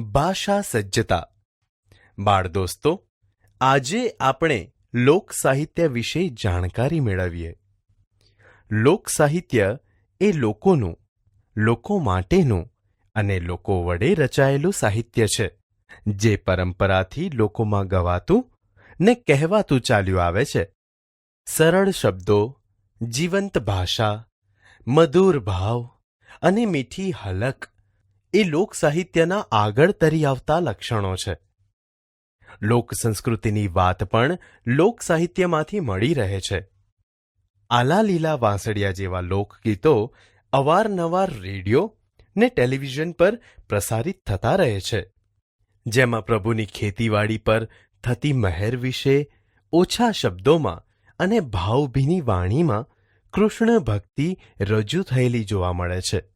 ભાષા સજ્જતા. બાળ દોસ્તો, આજે આપણે લોક સાહિત્ય વિશે જાણકારી મેળવીએ. લોક સાહિત્ય એ લોકોનું, લોકો માટેનું અને લોકો વડે રચાયેલું સાહિત્ય છે, જે પરંપરાથી લોકોમાં ગવાતું ને કહેવાતું ચાલ્યું આવે છે. સરળ શબ્દો, જીવંત ભાષા, મધુર ભાવ અને મીઠી હલક એ લોક સાહિત્યના આગળ તરી આવતા લક્ષણો છે. લોક સંસ્કૃતિની વાત પણ લોક સાહિત્યમાંથી મળી રહે છે. આલા લીલા વાંસળિયા જેવા લોકગીતો અવારનવાર રેડિયો ને ટેલિવિઝન પર પ્રસારિત થતા રહે છે. જેમાં પ્રભુની ખેતીવાડી પર થતી મહેર વિશે, ઓછા શબ્દોમાં અને ભાવભીની વાણીમાં કૃષ્ણ ભક્તિ રજૂ થયેલી જોવા મળે છે.